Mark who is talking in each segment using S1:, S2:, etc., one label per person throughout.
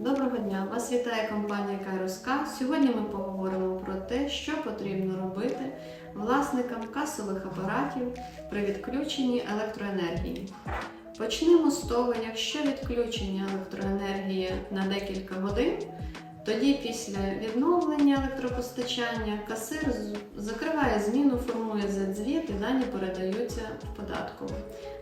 S1: Доброго дня! Вас вітає компанія Кайроска. Сьогодні ми поговоримо про те, що потрібно робити власникам касових апаратів при відключенні електроенергії. Почнемо з того, якщо відключення електроенергії на декілька годин, тоді після відновлення електропостачання касир закриває зміну, формує Z-звіт і дані передаються в податкову,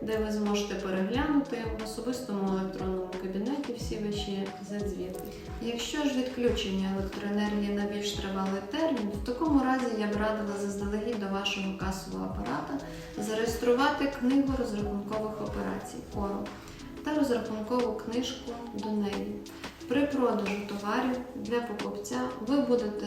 S1: де ви зможете переглянути в особистому електронному кабінеті всі ваші Z-звіти. Якщо ж відключення електроенергії на більш тривалий термін, в такому разі я б радила заздалегідь до вашого касового апарата зареєструвати книгу розрахункових операцій КОРО та розрахункову книжку до неї. При продажу товарів для покупця ви будете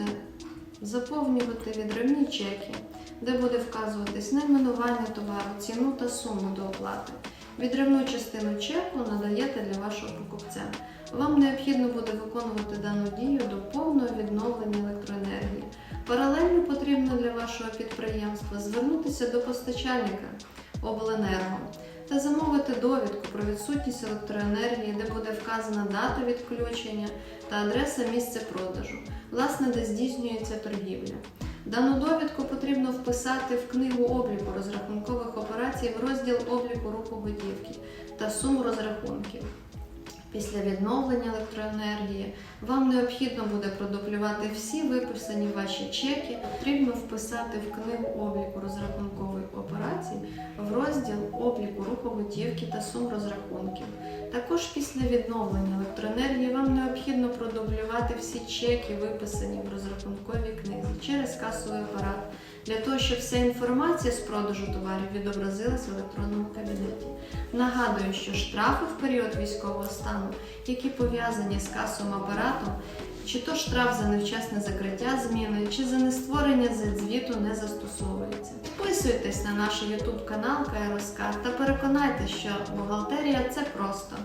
S1: заповнювати відривні чеки, де буде вказуватись найменування товару, ціну та суму до оплати. Відривну частину чеку надаєте для вашого покупця. Вам необхідно буде виконувати дану дію до повного відновлення електроенергії. Паралельно потрібно для вашого підприємства звернутися до постачальника обленерго та замовити довідку про відсутність електроенергії, де буде вказана дата відключення та адреса місця продажу, власне, де здійснюється торгівля. Дану довідку потрібно вписати в книгу обліку розрахункових операцій в розділ обліку руху готівки та сум розрахунків. Після відновлення електроенергії вам необхідно буде продублювати всі виписані ваші чеки. Потрібно вписати в книгу обліку розрахункових готівки та сум розрахунків. Також після відновлення електроенергії вам необхідно продублювати всі чеки, виписані в розрахунковій книзі через касовий апарат, для того, щоб вся інформація з продажу товарів відобразилась в електронному кабінеті. Нагадую, що штрафи в період військового стану, які пов'язані з касовим апаратом, чи то штраф за невчасне закриття зміни, чи за нестворення звіту не застосовується. Підписуйтесь на наш YouTube канал КРСК та переконайтеся, що бухгалтерія це просто.